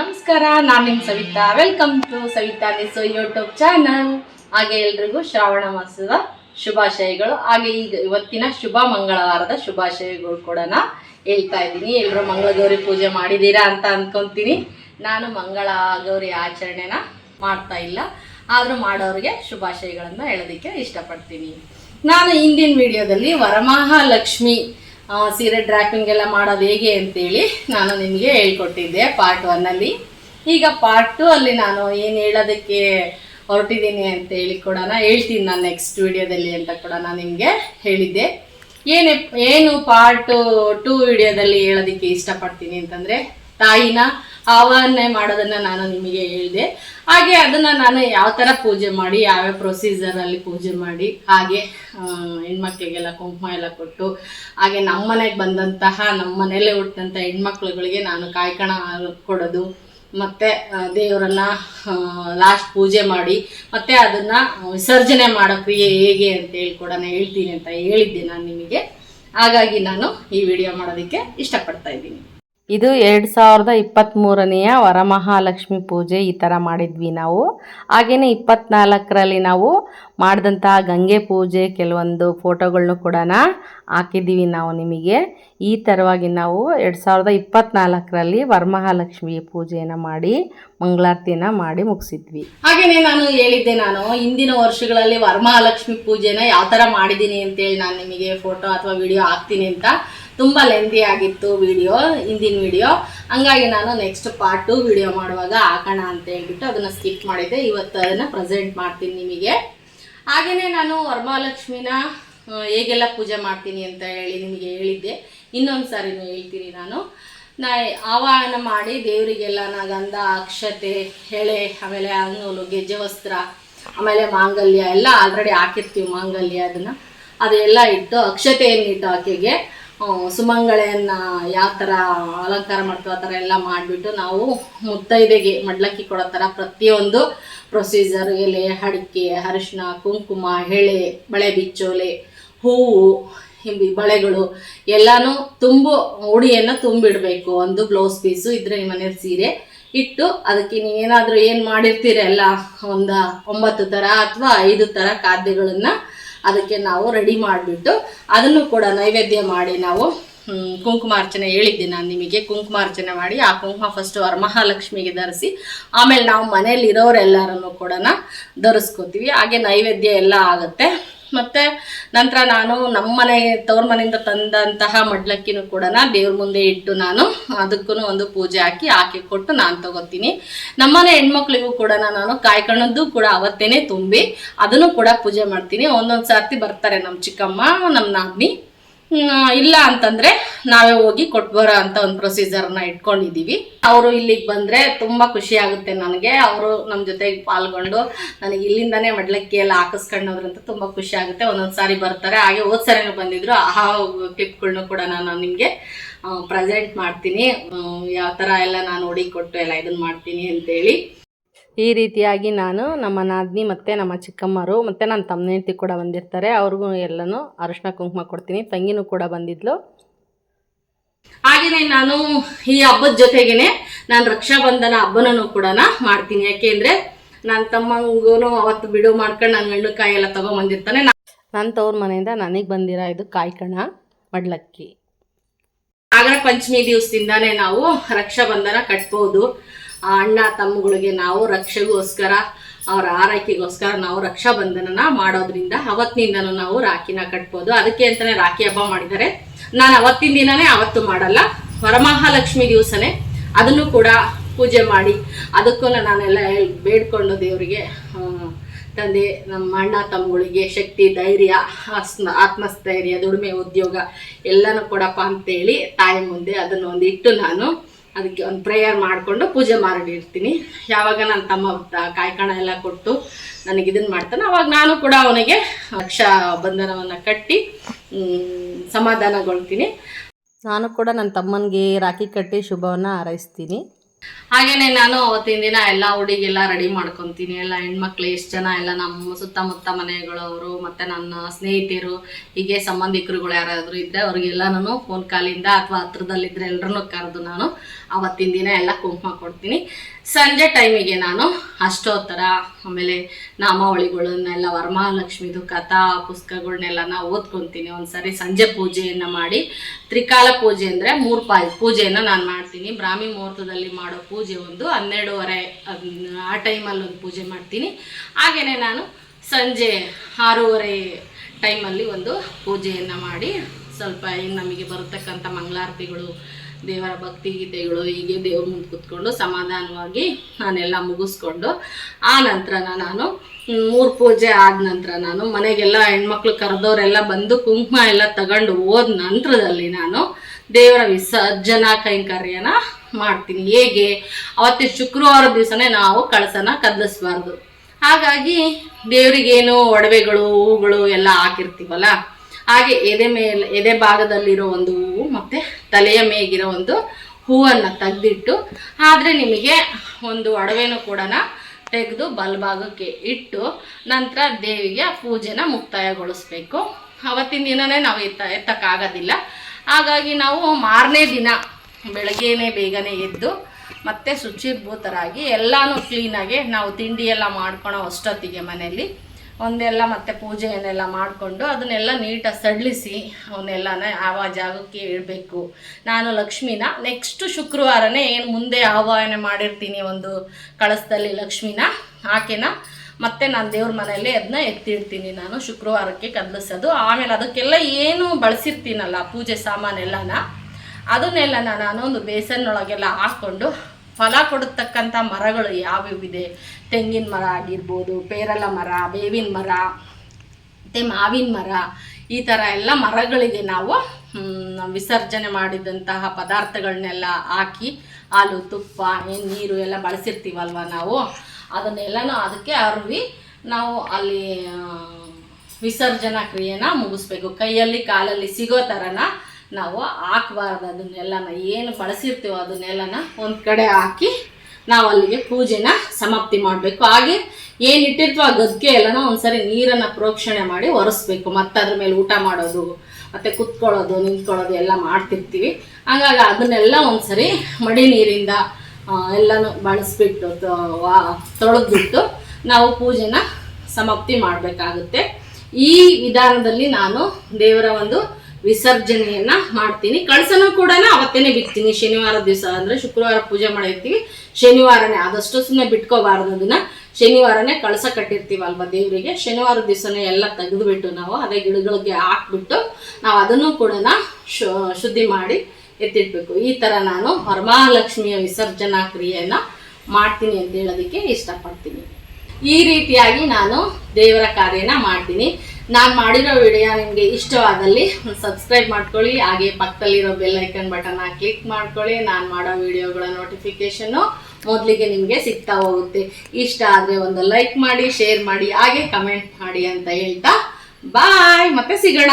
ನಮಸ್ಕಾರ, ನಾನು ನಿಮ್ಮ Savita. Welcome to Savita Nisu YouTube channel ಹಾಗೆ ಎಲ್ರಿಗೂ ಶ್ರಾವಣ ಮಾಸದ ಶುಭಾಶಯಗಳು. ಹಾಗೆ ಈಗ ಇವತ್ತಿನ ಶುಭ ಮಂಗಳವಾರದ ಶುಭಾಶಯಗಳು ಕೂಡ ಹೇಳ್ತಾ ಇದ್ದೀನಿ. ಎಲ್ಲರೂ ಮಂಗಳಗೌರಿ ಪೂಜೆ ಮಾಡಿದ್ದೀರಾ ಅಂತ ಅನ್ಕೊಂತೀನಿ. ನಾನು ಮಂಗಳ ಗೌರಿ ಆಚರಣೆನ ಮಾಡ್ತಾ ಇಲ್ಲ. ಆದರೂ ಮಾಡೋರಿಗೆ ಶುಭಾಶಯಗಳನ್ನು ಹೇಳೋದಕ್ಕೆ ಇಷ್ಟಪಡ್ತೀನಿ. ನಾನು ಹಿಂದಿನ ವಿಡಿಯೋದಲ್ಲಿ ವರಮಹಾಲಕ್ಷ್ಮಿ ಸೀರೆ ಡ್ರಾಪಿಂಗ್ ಎಲ್ಲ ಮಾಡೋದು ಹೇಗೆ ಅಂತೇಳಿ ನಾನು ನಿಮಗೆ ಹೇಳ್ಕೊಟ್ಟಿದ್ದೆ ಪಾರ್ಟ್ ಒನ್ನಲ್ಲಿ ಈಗ ಪಾರ್ಟ್ ಟು ಅಲ್ಲಿ ನಾನು ಏನು ಹೇಳೋದಕ್ಕೆ ಹೊರಟಿದ್ದೀನಿ ಅಂತ ಹೇಳಿ ಕೂಡ ಹೇಳ್ತೀನಿ ನಾನು ನೆಕ್ಸ್ಟ್ ವಿಡಿಯೋದಲ್ಲಿ ಅಂತ ಕೂಡ ನಾನು ನಿಮಗೆ ಹೇಳಿದ್ದೆ. ಏನೇ, ಏನು ಪಾರ್ಟ್ ಟು ವಿಡಿಯೋದಲ್ಲಿ ಹೇಳೋದಕ್ಕೆ ಇಷ್ಟಪಡ್ತೀನಿ ಅಂತಂದರೆ ತಾಯಿನ ಆವಾಹನೆ ಮಾಡೋದನ್ನ ನಾನು ನಿಮಗೆ ಹೇಳಿದೆ. ಹಾಗೆ ಅದನ್ನ ನಾನು ಯಾವ ಥರ ಪೂಜೆ ಮಾಡಿ ಯಾವ್ಯಾವ ಪ್ರೊಸೀಜರಲ್ಲಿ ಪೂಜೆ ಮಾಡಿ, ಹಾಗೆ ಹೆಣ್ಮಕ್ಳಿಗೆಲ್ಲ ಕುಂಕುಮ ಎಲ್ಲ ಕೊಟ್ಟು, ಹಾಗೆ ನಮ್ಮ ಮನೆಗೆ ಬಂದಂತಹ, ನಮ್ಮ ಮನೆಯಲ್ಲೇ ಹುಟ್ಟಿದಂಥ ಹೆಣ್ಮಕ್ಳುಗಳಿಗೆ ನಾನು ಕಾಯ್ಕಣ ಕೊಡೋದು, ಮತ್ತು ದೇವರನ್ನ ಲಾಸ್ಟ್ ಪೂಜೆ ಮಾಡಿ, ಮತ್ತು ಅದನ್ನು ವಿಸರ್ಜನೆ ಮಾಡೋ ಕ್ರಿಯೆ ಹೇಗೆ ಅಂತ ಹೇಳಿ ಕೂಡ ಹೇಳ್ತೀನಿ ಅಂತ ಹೇಳಿದ್ದೆ ನಾನು ನಿಮಗೆ. ಹಾಗಾಗಿ ನಾನು ಈ ವಿಡಿಯೋ ಮಾಡೋದಕ್ಕೆ ಇಷ್ಟಪಡ್ತಾ ಇದ್ದೀನಿ. ಇದು ಎರಡು ಸಾವಿರದ ಇಪ್ಪತ್ತ್ಮೂರನೆಯ ವರಮಹಾಲಕ್ಷ್ಮಿ ಪೂಜೆ ಈ ಥರ ಮಾಡಿದ್ವಿ ನಾವು. ಹಾಗೆಯೇ ಇಪ್ಪತ್ತ್ನಾಲ್ಕರಲ್ಲಿ ನಾವು ಮಾಡಿದಂತಹ ಗಂಗೆ ಪೂಜೆ ಕೆಲವೊಂದು ಫೋಟೋಗಳನ್ನು ಕೂಡ ಹಾಕಿದ್ದೀವಿ ನಾವು ನಿಮಗೆ. ಈ ಥರವಾಗಿ ನಾವು ಎರಡು ಸಾವಿರದ ಇಪ್ಪತ್ತ್ನಾಲ್ಕರಲ್ಲಿ ವರಮಹಾಲಕ್ಷ್ಮಿ ಪೂಜೆಯನ್ನು ಮಾಡಿ ಮಂಗಳಾರತಿಯನ್ನು ಮಾಡಿ ಮುಗಿಸಿದ್ವಿ. ಹಾಗೆಯೇ ನಾನು ಹೇಳಿದ್ದೆ ನಾನು, ಹಿಂದಿನ ವರ್ಷಗಳಲ್ಲಿ ವರಮಹಾಲಕ್ಷ್ಮಿ ಪೂಜೆನ ಯಾವ ಥರ ಮಾಡಿದ್ದೀನಿ ಅಂತೇಳಿ ನಾನು ನಿಮಗೆ ಫೋಟೋ ಅಥವಾ ವಿಡಿಯೋ ಹಾಕ್ತೀನಿ ಅಂತ. ತುಂಬ ಲೆಂದಿ ಆಗಿತ್ತು ವಿಡಿಯೋ ಹಿಂದಿನ ವಿಡಿಯೋ ಹಂಗಾಗಿ ನಾನು ನೆಕ್ಸ್ಟ್ ಪಾರ್ಟ್ ಟು ವಿಡಿಯೋ ಮಾಡುವಾಗ ಹಾಕೋಣ ಅಂತ ಹೇಳ್ಬಿಟ್ಟು ಅದನ್ನು ಸ್ಕಿಪ್ ಮಾಡಿದ್ದೆ ಇವತ್ತು ಅದನ್ನು ಪ್ರೆಸೆಂಟ್ ಮಾಡ್ತೀನಿ ನಿಮಗೆ. ಹಾಗೆಯೇ ನಾನು ವರಮಹಾಲಕ್ಷ್ಮಿನ ಹೇಗೆಲ್ಲ ಪೂಜೆ ಮಾಡ್ತೀನಿ ಅಂತ ಹೇಳಿ ನಿಮಗೆ ಹೇಳಿದ್ದೆ. ಇನ್ನೊಂದು ಸಾರಿನೂ ಹೇಳ್ತೀನಿ ನಾನು. ನಾ ಆವಾಹನ ಮಾಡಿ ದೇವರಿಗೆಲ್ಲ ನಾ ಗಂಧ, ಅಕ್ಷತೆ, ಎಳೆ, ಆಮೇಲೆ ಅಂಗೋಲು ಗೆಜ್ಜೆ ವಸ್ತ್ರ, ಆಮೇಲೆ ಮಾಂಗಲ್ಯ ಎಲ್ಲ ಆಲ್ರೆಡಿ ಹಾಕಿರ್ತೀವಿ ಮಾಂಗಲ್ಯ ಅದನ್ನು. ಅದೆಲ್ಲ ಇಟ್ಟು ಅಕ್ಷತೆಯನ್ನು ಇಟ್ಟು ಆಕೆಗೆ. ಸುಮಂಗಳೆಯನ್ನ ಯಾವ ಥರ ಅಲಂಕಾರ ಮಾಡ್ತೀವಿ ಆ ಥರ ಎಲ್ಲ ಮಾಡಿಬಿಟ್ಟು ನಾವು ಮುತ್ತೈದೆಗೆ ಮಡ್ಲಕ್ಕಿ ಕೊಡೋ ಥರ ಪ್ರತಿಯೊಂದು ಪ್ರೊಸೀಜರ್ ಎಲೆ, ಅಡಿಕೆ ಅರಿಶಿನ ಕುಂಕುಮ, ಎಳೆ, ಬಳೆ ಬಿಚ್ಚೋಲೆ, ಹೂವು ಬಳೆಗಳು ಎಲ್ಲಾನು ತುಂಬು, ಉಡಿಯನ್ನು ತುಂಬಿಡಬೇಕು. ಒಂದು ಬ್ಲೌಸ್ ಪೀಸು ಇದ್ರೆ ನಿಮ್ಮ ಮನೇಲಿ ಸೀರೆ ಇಟ್ಟು ಅದಕ್ಕೆ ನೀವೇನಾದರೂ ಏನು ಮಾಡಿರ್ತೀರಲ್ಲ, ಒಂದು ಒಂಬತ್ತು ಥರ ಅಥವಾ ಐದು ಥರ ಖಾದ್ಯಗಳನ್ನ ಅದಕ್ಕೆ ನಾವು ರೆಡಿ ಮಾಡಿಬಿಟ್ಟು ಅದನ್ನು ಕೂಡ ನೈವೇದ್ಯ ಮಾಡಿ ನಾವು ಕುಂಕುಮಾರ್ಚನೆ ಹೇಳಿದ್ದೆ ನಾನು ನಿಮಗೆ. ಕುಂಕುಮಾರ್ಚನೆ ಮಾಡಿ ಆ ಕುಂಕುಮ ಫಸ್ಟ್ ವರಮಹಾಲಕ್ಷ್ಮಿಗೆ ಧರಿಸಿ, ಆಮೇಲೆ ನಾವು ಮನೇಲಿ ಇರೋರೆಲ್ಲರನ್ನು ಕೂಡ ಧರಿಸ್ಕೋತೀವಿ. ಹಾಗೆ ನೈವೇದ್ಯ ಎಲ್ಲ ಆಗುತ್ತೆ. ಮತ್ತೆ ನಂತರ ನಾನು ನಮ್ಮ ಮನೆ ತವ್ರ ಮನೆಯಿಂದ ತಂದಂತಹ ಮಡ್ಲಕ್ಕಿನೂ ಕೂಡ ದೇವ್ರ ಮುಂದೆ ಇಟ್ಟು ನಾನು ಅದಕ್ಕೂ ಒಂದು ಪೂಜೆ ಹಾಕಿ ಹಾಕಿ ಕೊಟ್ಟು ನಾನು ತಗೋತೀನಿ. ನಮ್ಮನೆ ಹೆಣ್ಮಕ್ಳಿಗೂ ಕೂಡ ನಾನು ಕಾಯ್ಕಣದ್ದು ಕೂಡ ಅವತ್ತೇನೆ ತುಂಬಿ ಅದನ್ನು ಕೂಡ ಪೂಜೆ ಮಾಡ್ತೀನಿ. ಒಂದೊಂದು ಸರ್ತಿ ಬರ್ತಾರೆ ನಮ್ಮ ಚಿಕ್ಕಮ್ಮ ನಮ್ಮ ಹ್ಮ್, ಇಲ್ಲ ಅಂತಂದ್ರೆ ನಾವೇ ಹೋಗಿ ಕೊಟ್ಬರ ಅಂತ ಒಂದು ಪ್ರೊಸೀಜರ್ನ ಇಟ್ಕೊಂಡಿದ್ದೀವಿ ಅವರು ಇಲ್ಲಿಗೆ ಬಂದ್ರೆ ತುಂಬಾ ಖುಷಿ ಆಗುತ್ತೆ ನನಗೆ. ಅವರು ನಮ್ಮ ಜೊತೆಗೆ ಪಾಲ್ಗೊಂಡು ನನಗೆ ಇಲ್ಲಿಂದಾನೇ ಮಡ್ಲಕ್ಕಿ ಎಲ್ಲ ಹಾಕಿಸ್ಕೊಂಡೋದ್ರಂತ ತುಂಬಾ ಖುಷಿ ಆಗುತ್ತೆ. ಒಂದೊಂದು ಸಾರಿ ಬರ್ತಾರೆ. ಹಾಗೆ ಹೋದ ಬಂದಿದ್ರು. ಆ ಕ್ಲಿಪ್ಗಳ್ನು ಕೂಡ ನಾನು ನಿಮಗೆ ಪ್ರೆಸೆಂಟ್ ಮಾಡ್ತೀನಿ. ಯಾವ ಥರ ಎಲ್ಲ ನಾನು ಕೊಟ್ಟು ಎಲ್ಲ ಇದನ್ನ ಮಾಡ್ತೀನಿ ಅಂತೇಳಿ. ಈ ರೀತಿಯಾಗಿ ನಾನು ನಮ್ಮ ನಾದಿನಿ ಮತ್ತು ನಮ್ಮ ಚಿಕ್ಕಮ್ಮರು ಮತ್ತು ನನ್ನ ತಮ್ಮನೇತಿ ಕೂಡ ಬಂದಿರ್ತಾರೆ. ಅವ್ರಿಗೂ ಎಲ್ಲನೂ ಅರಶಿನ ಕುಂಕುಮ ಕೊಡ್ತೀನಿ. ತಂಗಿನೂ ಕೂಡ ಬಂದಿದ್ಲು. ಹಾಗೆಯೇ ನಾನು ಈ ಹಬ್ಬದ ಜೊತೆಗೇನೆ ನಾನು ರಕ್ಷಾಬಂಧನ ಹಬ್ಬನೂ ಕೂಡ ಮಾಡ್ತೀನಿ. ಯಾಕೆಂದ್ರೆ ನನ್ನ ತಮ್ಮಂಗೂ ಅವತ್ತು ಬಿಡು ಮಾಡ್ಕೊಂಡು ನನ್ನ ಗಂಡು ಕಾಯಿ ಎಲ್ಲ ತೊಗೊಂಬಂದಿರ್ತಾನೆ. ನನ್ನ ತವ್ರ ಮನೆಯಿಂದ ನನಗೆ ಬಂದಿರೋ ಇದು ಕಾಯ್ಕಣ, ಮಡ್ಲಕ್ಕಿ. ನಾಗರ ಪಂಚಮಿ ದಿವಸದಿಂದಾನೇ ನಾವು ರಕ್ಷಾಬಂಧನ ಕಟ್ಬೋದು. ಆ ಅಣ್ಣ ತಮ್ಮಗಳಿಗೆ ನಾವು ರಕ್ಷೆಗೋಸ್ಕರ, ಅವರ ಆರೈಕೆಗೋಸ್ಕರ ನಾವು ರಕ್ಷಾಬಂಧನನ ಮಾಡೋದ್ರಿಂದ ಅವತ್ತಿನಿಂದನೂ ನಾವು ರಾಖಿನ ಕಟ್ಬೋದು. ಅದಕ್ಕೆ ಅಂತಲೇ ರಾಖಿ ಹಬ್ಬ ಮಾಡಿದ್ದಾರೆ. ನಾನು ಅವತ್ತಿನ ದಿನನೇ ಅವತ್ತು ಮಾಡಲ್ಲ, ವರಮಹಾಲಕ್ಷ್ಮಿ ದಿವಸನೇ ಅದನ್ನು ಕೂಡ ಪೂಜೆ ಮಾಡಿ. ಅದಕ್ಕೂ ನಾನೆಲ್ಲ ಬೇಡ್ಕೊಂಡು ದೇವರಿಗೆ ತಂದೆ, ನಮ್ಮ ಅಣ್ಣ ತಮ್ಮಗಳಿಗೆ ಶಕ್ತಿ, ಧೈರ್ಯ ಆತ್ಮಸ್ಥೈರ್ಯ, ದುಡಿಮೆ, ಉದ್ಯೋಗ ಎಲ್ಲನೂ ಕೊಡಪ್ಪ ಅಂತೇಳಿ ತಾಯಿ ಮುಂದೆ ಅದನ್ನು ಒಂದು ಇಟ್ಟು ನಾನು ಅದಕ್ಕೆ ಒಂದು ಪ್ರೇಯರ್ ಮಾಡಿಕೊಂಡು ಪೂಜೆ ಮಾಡಿರ್ತೀನಿ ಯಾವಾಗ ನನ್ನ ತಮ್ಮ ಕಾಯ್ಕಣ ಎಲ್ಲ ಕೊಟ್ಟು ನನಗೆ ಇದನ್ನು ಮಾಡ್ತಾನೆ ಅವಾಗ ನಾನು ಕೂಡ ಅವನಿಗೆ ಅಕ್ಷ ಬಂಧನವನ್ನು ಕಟ್ಟಿ ಸಮಾಧಾನಗೊಳ್ತೀನಿ. ನಾನು ಕೂಡ ನನ್ನ ತಮ್ಮನಿಗೆ ರಾಖಿ ಕಟ್ಟಿ ಶುಭವನ್ನು ಹಾರೈಸ್ತೀನಿ. ಹಾಗೇನೆ ನಾನು ಅವತ್ತಿನ ದಿನ ಎಲ್ಲ ಹುಡುಗೆಲ್ಲ ರೆಡಿ ಮಾಡ್ಕೊತೀನಿ. ಎಲ್ಲ ಹೆಣ್ಮಕ್ಳು ಎಷ್ಟು ಜನ ಎಲ್ಲ ನಮ್ಮ ಸುತ್ತಮುತ್ತ ಮನೆಗಳವರು ಮತ್ತು ನನ್ನ ಸ್ನೇಹಿತರು ಹೀಗೆ ಸಂಬಂಧಿಕರುಗಳು ಯಾರಾದರೂ ಇದ್ದರೆ ಅವ್ರಿಗೆಲ್ಲ ನಾನು ಫೋನ್ ಕಾಲಿಂದ ಅಥವಾ ಹತ್ರದಲ್ಲಿದ್ದರೆ ಎಲ್ಲರನ್ನೂ ಕರೆದು ನಾನು ಅವತ್ತಿನ ದಿನ ಎಲ್ಲ ಕುಂಕುಮ ಕೊಡ್ತೀನಿ. ಸಂಜೆ ಟೈಮಿಗೆ ನಾನು ಅಷ್ಟೋತ್ತರ, ಆಮೇಲೆ ನಾಮಾವಳಿಗಳನ್ನೆಲ್ಲ ವರಮಹಾಲಕ್ಷ್ಮಿದು ಕಥಾ ಪುಸ್ತಕಗಳನ್ನೆಲ್ಲ ನಾವು ಓದ್ಕೊತೀನಿ. ಒಂದ್ಸರಿ ಸಂಜೆ ಪೂಜೆಯನ್ನು ಮಾಡಿ, ತ್ರಿಕಾಲ ಪೂಜೆ ಅಂದರೆ ಮೂರು ಪಾಯಿ, ಪೂಜೆಯನ್ನು ನಾನು ಮಾಡ್ತೀನಿ. ಬ್ರಾಹ್ಮಿ ಮುಹೂರ್ತದಲ್ಲಿ ಮಾಡೋ ಪೂಜೆ ಒಂದು ಹನ್ನೆರಡೂವರೆ ಆ ಟೈಮಲ್ಲಿ ಒಂದು ಪೂಜೆ ಮಾಡ್ತೀನಿ. ಹಾಗೆಯೇ ನಾನು ಸಂಜೆ ಆರೂವರೆ ಟೈಮಲ್ಲಿ ಒಂದು ಪೂಜೆಯನ್ನು ಮಾಡಿ, ಸ್ವಲ್ಪ ಏನು ನಮಗೆ ಬರತಕ್ಕಂಥ ಮಂಗಳಾರತಿಗಳು ದೇವರ ಭಕ್ತಿ ಗೀತೆಗಳು ಹೀಗೆ ದೇವ್ರ ಮುಂದೆ ಕೂತ್ಕೊಂಡು ಸಮಾಧಾನವಾಗಿ ನಾನೆಲ್ಲ ಮುಗಿಸ್ಕೊಂಡು, ಆ ನಂತರ ನಾನು ಮೂರು ಪೂಜೆ ಆದ ನಂತರ ನಾನು ಮನೆಗೆಲ್ಲ ಹೆಣ್ಮಕ್ಳು ಕರೆದವರೆಲ್ಲ ಬಂದು ಕುಂಕುಮ ಎಲ್ಲ ತಗೊಂಡು ಹೋದ ನಂತರದಲ್ಲಿ ನಾನು ದೇವರ ವಿಸರ್ಜನಾ ಕೈಂಕರ್ಯನ ಮಾಡ್ತೀನಿ. ಹೇಗೆ? ಅವತ್ತಿನ ಶುಕ್ರವಾರ ದಿವಸನೇ ನಾವು ಕಳಸನ ಕದಲಿಸ್ಬಾರ್ದು. ಹಾಗಾಗಿ ದೇವರಿಗೇನು ಒಡವೆಗಳು, ಹೂಗಳು ಎಲ್ಲ ಹಾಕಿರ್ತೀವಲ್ಲ, ಹಾಗೆ ಎದೆ ಮೇಲೆ, ಎದೆ ಭಾಗದಲ್ಲಿರೋ ಒಂದು ಮತ್ತು ತಲೆಯ ಮೇಗಿರೋ ಒಂದು ಹೂವನ್ನು ತೆಗೆದಿಟ್ಟು, ಆದರೆ ನಿಮಗೆ ಒಂದು ಒಡವೆನೂ ಕೂಡ ತೆಗೆದು ಬಲಭಾಗಕ್ಕೆ ಇಟ್ಟು ನಂತರ ದೇವಿಗೆ ಪೂಜೆನ ಮುಕ್ತಾಯಗೊಳಿಸ್ಬೇಕು. ಅವತ್ತಿನ ದಿನನೇ ನಾವು ಎತ್ತ, ಎತ್ತಕ್ಕಾಗೋದಿಲ್ಲ. ಹಾಗಾಗಿ ನಾವು ಮಾರನೇ ದಿನ ಬೆಳಗ್ಗೆನೇ ಬೇಗನೆ ಎದ್ದು ಮತ್ತೆ ಶುಚಿರ್ಭೂತರಾಗಿ ಎಲ್ಲನೂ ಕ್ಲೀನಾಗಿ ನಾವು ತಿಂಡಿ ಎಲ್ಲ ಮಾಡ್ಕೊಳೋ ಅಷ್ಟೊತ್ತಿಗೆ ಮನೆಯಲ್ಲಿ ಒಂದೆಲ್ಲ ಮತ್ತೆ ಪೂಜೆಯನ್ನೆಲ್ಲ ಮಾಡಿಕೊಂಡು ಅದನ್ನೆಲ್ಲ ನೀಟಾಗಿ ಸಡಿಲಿಸಿ ಅವನ್ನೆಲ್ಲನ ಯಾವ ಜಾಗಕ್ಕೆ ಇಡಬೇಕು. ನಾನು ಲಕ್ಷ್ಮಿನ ನೆಕ್ಸ್ಟ್ ಶುಕ್ರವಾರನೇ ಏನು ಮುಂದೆ ಆಹ್ವಾನ ಮಾಡಿರ್ತೀನಿ ಒಂದು ಕಳಸದಲ್ಲಿ ಲಕ್ಷ್ಮಿನ, ಆಕೆನ, ಮತ್ತೆ ನಾನು ದೇವ್ರ ಮನೆಯಲ್ಲಿ ಅದನ್ನ ಎತ್ತಿಡ್ತೀನಿ ನಾನು ಶುಕ್ರವಾರಕ್ಕೆ ಕದಲಿಸೋದು. ಆಮೇಲೆ ಅದಕ್ಕೆಲ್ಲ ಏನು ಬಳಸಿರ್ತೀನಲ್ಲ ಪೂಜೆ ಸಾಮಾನೆಲ್ಲನ ಅದನ್ನೆಲ್ಲ ನಾನು ಒಂದು ಬೇಸನ್ನೊಳಗೆಲ್ಲ ಹಾಕ್ಕೊಂಡು ಫಲ ಕೊಡತಕ್ಕಂಥ ಮರಗಳು ಯಾವ್ಯಾವಿದೆ? ತೆಂಗಿನ ಮರ ಆಗಿರ್ಬೋದು, ಪೇರಲ ಮರ, ಬೇವಿನ ಮರ, ಮತ್ತು ಮಾವಿನ ಮರ, ಈ ಥರ ಎಲ್ಲ ಮರಗಳಿಗೆ ನಾವು ವಿಸರ್ಜನೆ ಮಾಡಿದಂತಹ ಪದಾರ್ಥಗಳನ್ನೆಲ್ಲ ಹಾಕಿ, ಹಾಲು, ತುಪ್ಪ, ಏನು ನೀರು ಎಲ್ಲ ಬಳಸಿರ್ತೀವಲ್ವ ನಾವು? ಅದನ್ನೆಲ್ಲನೂ ಅದಕ್ಕೆ ಅರಿವಿ ನಾವು ಅಲ್ಲಿ ವಿಸರ್ಜನಾ ಕ್ರಿಯೆನ ಮುಗಿಸ್ಬೇಕು. ಕೈಯಲ್ಲಿ, ಕಾಲಲ್ಲಿ ಸಿಗೋ ಥರನ ನಾವು ಹಾಕ್ಬಾರ್ದು ಅದನ್ನೆಲ್ಲನ, ಏನು ಬಳಸಿರ್ತೀವೋ ಅದನ್ನೆಲ್ಲನ ಒಂದು ಕಡೆ ಹಾಕಿ ನಾವು ಅಲ್ಲಿಗೆ ಪೂಜೆನ ಸಮಾಪ್ತಿ ಮಾಡಬೇಕು. ಹಾಗೆ ಏನು ಇಟ್ಟಿರ್ತೀವೋ ಆ ಗದ್ಗೆ ಎಲ್ಲನ ಒಂದ್ಸರಿ ನೀರನ್ನು ಪ್ರೋಕ್ಷಣೆ ಮಾಡಿ ಒರೆಸ್ಬೇಕು. ಮತ್ತೆ ಅದ್ರ ಮೇಲೆ ಊಟ ಮಾಡೋದು, ಮತ್ತು ಕುತ್ಕೊಳ್ಳೋದು, ನಿಂತ್ಕೊಳ್ಳೋದು ಎಲ್ಲ ಮಾಡ್ತಿರ್ತೀವಿ. ಹಂಗಾಗಿ ಅದನ್ನೆಲ್ಲ ಒಂದ್ಸರಿ ಮಡಿ ನೀರಿಂದ ಎಲ್ಲನೂ ಬಳಸ್ಬಿಟ್ಟು ತೊಳೆದ್ಬಿಟ್ಟು ನಾವು ಪೂಜೆನ ಸಮಾಪ್ತಿ ಮಾಡಬೇಕಾಗುತ್ತೆ. ಈ ವಿಧಾನದಲ್ಲಿ ನಾನು ದೇವರ ಒಂದು ವಿಸರ್ಜನೆಯನ್ನ ಮಾಡ್ತೀನಿ. ಕಳಸನ ಕೂಡ ಅವತ್ತೇನೆ ಬಿಡ್ತೀನಿ. ಶನಿವಾರ ದಿವಸ ಅಂದ್ರೆ ಶುಕ್ರವಾರ ಪೂಜೆ ಮಾಡಿರ್ತೀವಿ. ಶನಿವಾರನೇ, ಆದಷ್ಟು ಸುಮ್ಮನೆ ಬಿಟ್ಕೋಬಾರ್ದು ಅದನ್ನ ಶನಿವಾರನೇ ಕಳಸ ಕಟ್ಟಿರ್ತೀವಲ್ವ ದೇವರಿಗೆ? ಶನಿವಾರ ದಿವಸನೇ ಎಲ್ಲ ತೆಗೆದುಬಿಟ್ಟು ನಾವು ಅದೇ ಗಿಡಗಳಿಗೆ ಹಾಕ್ಬಿಟ್ಟು ನಾವು ಅದನ್ನು ಕೂಡ ಶುದ್ಧಿ ಮಾಡಿ ಎತ್ತಿಡ್ಬೇಕು ಈ ಥರ ನಾನು ವರಮಹಾಲಕ್ಷ್ಮಿಯ ವಿಸರ್ಜನಾ ಕ್ರಿಯೆಯನ್ನು ಮಾಡ್ತೀನಿ ಅಂತ ಹೇಳೋದಕ್ಕೆ ಇಷ್ಟಪಡ್ತೀನಿ. ಈ ರೀತಿಯಾಗಿ ನಾನು ದೇವರ ಕಾರ್ಯನ ಮಾಡ್ತೀನಿ. ನಾನು ಮಾಡಿರೋ ವಿಡಿಯೋ ನಿಮಗೆ ಇಷ್ಟವಾದಲ್ಲಿ ಸಬ್ಸ್ಕ್ರೈಬ್ ಮಾಡ್ಕೊಳ್ಳಿ, ಹಾಗೆ ಪಕ್ಕದಲ್ಲಿರೋ ಬೆಲ್ ಐಕನ್ ಬಟನ್ನ ಕ್ಲಿಕ್ ಮಾಡ್ಕೊಳ್ಳಿ, ನಾನು ಮಾಡೋ ವಿಡಿಯೋಗಳ ನೋಟಿಫಿಕೇಶನ್ನು ಮೊದಲಿಗೆ ನಿಮಗೆ ಸಿಗ್ತಾ ಹೋಗುತ್ತೆ. ಇಷ್ಟ ಆದರೆ ಒಂದು ಲೈಕ್ ಮಾಡಿ ಶೇರ್ ಮಾಡಿ, ಹಾಗೆ ಕಮೆಂಟ್ ಮಾಡಿ ಅಂತ ಹೇಳ್ತಾ ಬಾಯ್ ಮತ್ತೆ ಸಿಗೋಣ.